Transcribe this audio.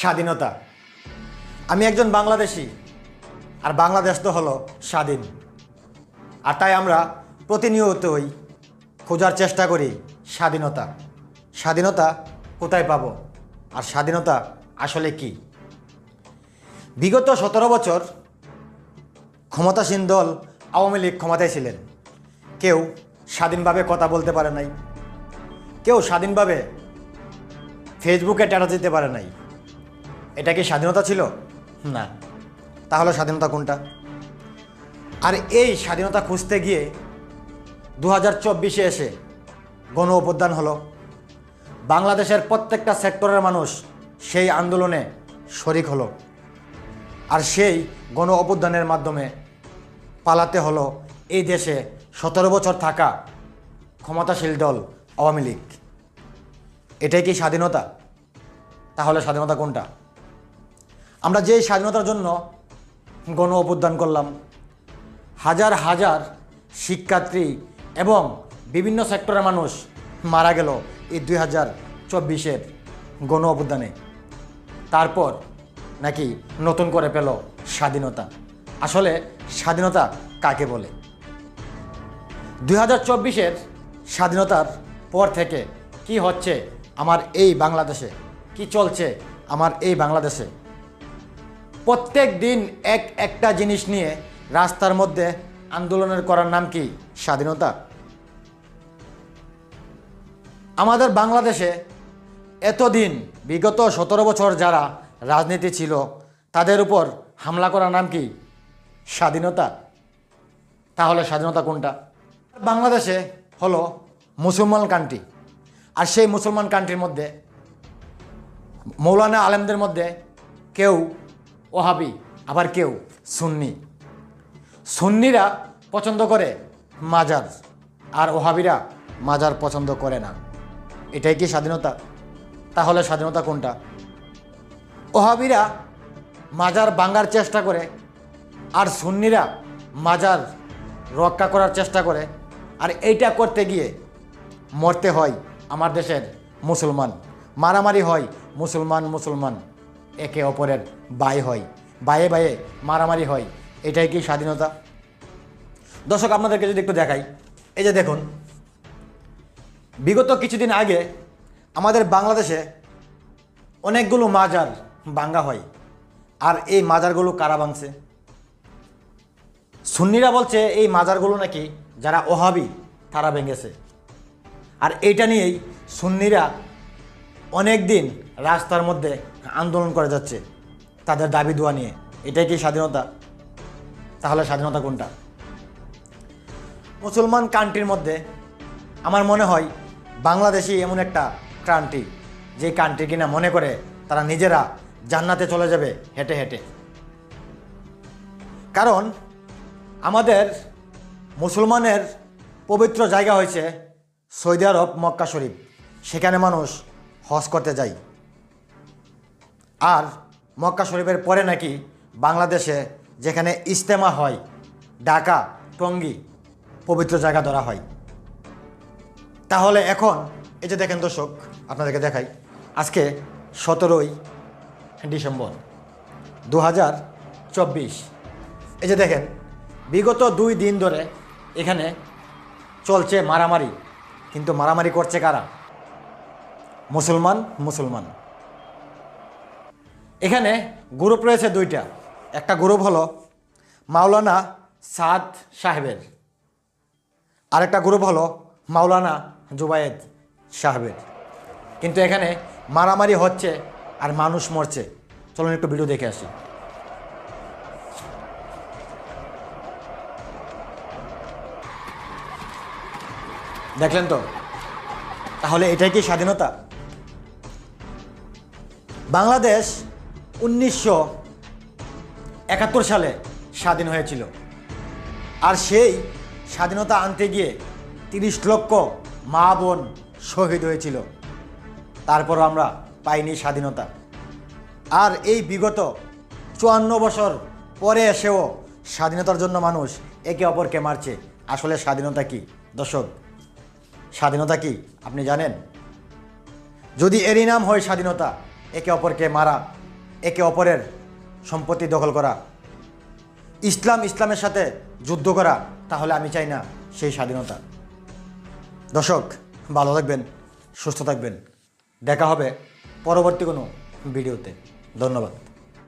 স্বাধীনতা। আমি একজন বাংলাদেশি, আর বাংলাদেশ তো হলো স্বাধীন। আর তাই আমরা প্রতিনিয়তই খোঁজার চেষ্টা করি স্বাধীনতা। স্বাধীনতা কোথায় পাব? আর স্বাধীনতা আসলে কি? বিগত সতেরো বছর ক্ষমতাসীন দল আওয়ামী লীগ ক্ষমতায় ছিলেন। কেউ স্বাধীনভাবে কথা বলতে পারে নাই। কেউ স্বাধীনভাবে ফেসবুকে টাটা দিতে পারে নাই। এটা কি স্বাধীনতা ছিল? না। তাহলে স্বাধীনতা কোনটা? আর এই স্বাধীনতা খুঁজতে গিয়ে দু হাজার চব্বিশে এসে গণ অভ্যুত্থান হলো। বাংলাদেশের প্রত্যেকটা সেক্টরের মানুষ সেই আন্দোলনে শরিক হলো আর সেই গণ অভ্যুত্থানের মাধ্যমে পালাতে হলো এই দেশে সতেরো বছর থাকা ক্ষমতাশীল দল আওয়ামী লীগ। এটাই কি স্বাধীনতা? তাহলে স্বাধীনতা কোনটা? আমরা যেই স্বাধীনতার জন্য গণ অভ্যুত্থান করলাম, হাজার হাজার শিক্ষার্থী এবং বিভিন্ন সেক্টরের মানুষ মারা গেল এই দুই হাজার চব্বিশের গণ অভ্যুত্থানে। তারপর নাকি নতুন করে পেল স্বাধীনতা। আসলে স্বাধীনতা কাকে বলে? দুই হাজার চব্বিশের স্বাধীনতার পর থেকে কি হচ্ছে আমার এই বাংলাদেশে? কি চলছে আমার এই বাংলাদেশে? প্রত্যেক দিন এক একটা জিনিস নিয়ে রাস্তার মধ্যে আন্দোলনের করার নাম কি? স্বাধীনতা। আমাদের বাংলাদেশে এতদিন, বিগত সতেরো বছর যারা রাজনীতি ছিল, তাদের উপর হামলা করার নাম কি? স্বাধীনতা। তাহলে স্বাধীনতা কোনটা? বাংলাদেশে হলো মুসলমান কান্ট্রি আর সেই মুসলমান কান্ট্রির মধ্যে, মৌলানা আলেমদের মধ্যে কেউ ওহাবি, আবার কেউ? সুন্নি। সুন্নিরা পছন্দ করে মাজার, আর ওহাবিরা মাজার পছন্দ করে না। এটাই কি স্বাধীনতা? তাহলে স্বাধীনতা কোনটা? ওহাবিরা মাজার ভাঙার চেষ্টা করে, আর সুন্নিরা মাজার রক্ষা করার চেষ্টা করে, আর এইটা করতে গিয়ে মরতে হয় আমার দেশের মুসলমান। মারামারি হয় মুসলমান মুসলমান। একে অপরের বাই হয়, বায়ে বায়ে মারামারি হয়, এটাই কি স্বাধীনতা? দর্শক, আপনাদেরকে যদি একটু দেখাই, এই যে দেখুন, বিগত কিছুদিন আগে আমাদের বাংলাদেশে অনেকগুলো মাজার ভাঙ্গা হয়, আর এই মাজারগুলো কারা ভাঙছে? সুন্নিরা বলছে এই মাজারগুলো নাকি যারা ওহাবি, তারা ভেঙেছে। আর এইটা নিয়েই সুন্নিরা অনেক দিন রাস্তার মধ্যে আন্দোলন করে যাচ্ছে। তাদের দাবি দোয়া নিয়ে। এটাই কি স্বাধীনতা? তাহলে স্বাধীনতা কোনটা? মুসলমান কান্ট্রির মধ্যে আমার মনে হয় বাংলাদেশই এমন একটা কান্ট্রি যে কান্ট্রি কিনা মনে করে তারা নিজেরা জান্নাতে চলে যাবে হেঁটে হেঁটে। কারণ আমাদের মুসলমানের পবিত্র জায়গা হয়েছে সৌদি আরব মক্কা শরীফ। সেখানে মানুষ হজ করতে যায় আর মক্কা শরীফের পরে নাকি বাংলাদেশে যেখানে ইজতেমা হয়, ঢাকা, টঙ্গী পবিত্র জায়গা ধরা হয়। তাহলে এখন এই যে দেখেন দর্শক, আপনাদেরকে দেখাই, আজকে সতেরোই ডিসেম্বর দু হাজার চব্বিশ। এই যে দেখেন, বিগত দুই দিন ধরে এখানে চলছে মারামারি। কিন্তু মারামারি করছে কারা? মুসলমান মুসলমান। এখানে গ্রুপ রয়েছে দুইটা। একটা গ্রুপ হলো মাওলানা সাদ সাহেবের। আরেকটা গ্রুপ হলো মাওলানা জুবায়েদ সাহেবের। কিন্তু এখানে মারামারি হচ্ছে আর মানুষ মরছে। চলুন একটু ভিডিও দেখে আসি। দেখলেন তো? তাহলে এটাই কি স্বাধীনতা? বাংলাদেশ উনিশশো একাত্তর সালে স্বাধীন হয়েছিল। আর সেই স্বাধীনতা আনতে গিয়ে তিরিশ লক্ষ মা বোন শহীদ হয়েছিল। তারপরও আমরা পাইনি স্বাধীনতা। আর এই বিগত চুয়ান্ন বছর পরে এসেও স্বাধীনতার জন্য মানুষ একে অপরকে মারছে। আসলে স্বাধীনতা কি? দর্শক, স্বাধীনতা কি? আপনি জানেন? যদি এরই নাম হয় স্বাধীনতা একে অপরকে মারা, একে অপরের সম্পত্তি দখল করা। ইসলাম ইসলামের সাথে যুদ্ধ করা, তাহলে আমি চাই না সেই স্বাধীনতা। দর্শক, ভালো থাকবেন, সুস্থ থাকবেন। দেখা হবে পরবর্তী কোনো ভিডিওতে। ধন্যবাদ।